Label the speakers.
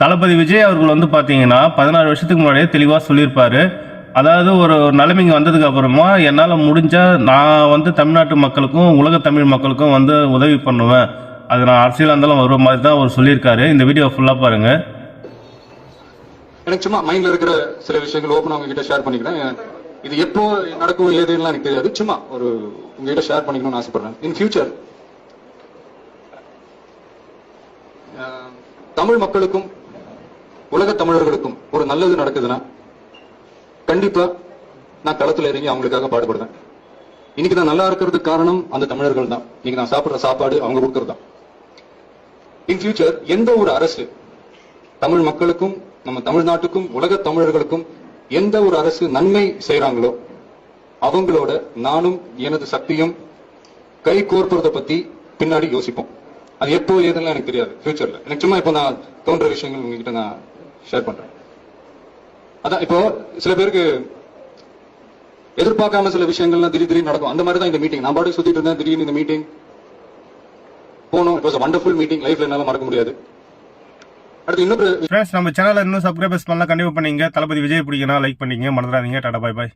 Speaker 1: தளபதி விஜய் அவர்கள் வந்து பார்த்தீங்கன்னா பதினாறு வருஷத்துக்கு முன்னாடியே தெளிவாக சொல்லியிருப்பாரு. அதாவது ஒரு நிலைமைங்க வந்ததுக்கு அப்புறமா என்னால் முடிஞ்சால் நான் வந்து தமிழ்நாட்டு மக்களுக்கும் உலக தமிழ் மக்களுக்கும் வந்து உதவி பண்ணுவேன். அது நான் அரசியலாக இருந்தாலும் வரும் மாதிரி தான் அவர் சொல்லியிருக்காரு. இந்த வீடியோ ஃபுல்லாக பாருங்கள்
Speaker 2: எனக்கு சும்மா மைண்ட்ல இருக்கிற சில விஷயங்கள் ஓப்பன் உங்ககிட்ட ஷேர் பண்ணிக்கிறேன். இது எப்போ நடக்கும் ஏதுலாம் எனக்கு தெரியாது. சும்மா ஒரு உங்ககிட்ட ஷேர் பண்ணிக்கணும்னு ஆசைப்படுறேன். இன் ஃபியூச்சர் தமிழ் மக்களுக்கும் உலக தமிழர்களுக்கும் ஒரு நல்லது நடக்குதுன்னா கண்டிப்பா நான் களத்துல இறங்கி அவங்களுக்காக பாடுபடுவேன். இன்னைக்கு நான் நல்லா இருக்கிறதுக்கு காரணம் அந்த தமிழர்கள் தான். இன்னைக்கு நான் சாப்பிடுற சாப்பாடு அவங்க கொடுக்கறது தான். இன் ஃபியூச்சர் எந்த ஒரு அரசு தமிழ் மக்களுக்கும் நம்ம தமிழ்நாட்டுக்கும் உலக தமிழர்களுக்கும் எந்த ஒரு அரசு நன்மை செய்யறாங்களோ அவங்களோட நானும் எனது சக்தியும் கை கோர்ப்பதை பத்தி பின்னாடி யோசிப்போம். அது எப்போ ஏதெல்லாம் எனக்கு தெரியாது. ஃபியூச்சர்ல எனக்கு சும்மா இப்போ நான் தோன்ற விஷயங்கள் உங்ககிட்ட நான் ஷேர் பண்றேன். அதான் இப்போ சில பேருக்கு எதிர்பார்க்காம சில விஷயங்கள்லாம் திடீர் திடீர் நடக்கும். அந்த மாதிரி தான் இந்த மீட்டிங் நான் பாட்டு சுத்திட்டு இருந்தேன் திடீர்னு இந்த மீட்டிங் போனோம். இட் வாஸ் வண்டர்ஃபுல் மீட்டிங் லைஃப்ல என்னால மறக்க முடியாது. அடுத்து இன்னொரு
Speaker 1: நம்ம சேனலை இன்னும் சப்ஸ்கிரைபர்ஸ் பண்ணலாம். கண்டிப்பாக பண்ணீங்க. தளபதி விஜய் பிடிக்கணும் லைக் பண்ணீங்க. மறந்துடாதீங்க. டாடா பாய் பாய்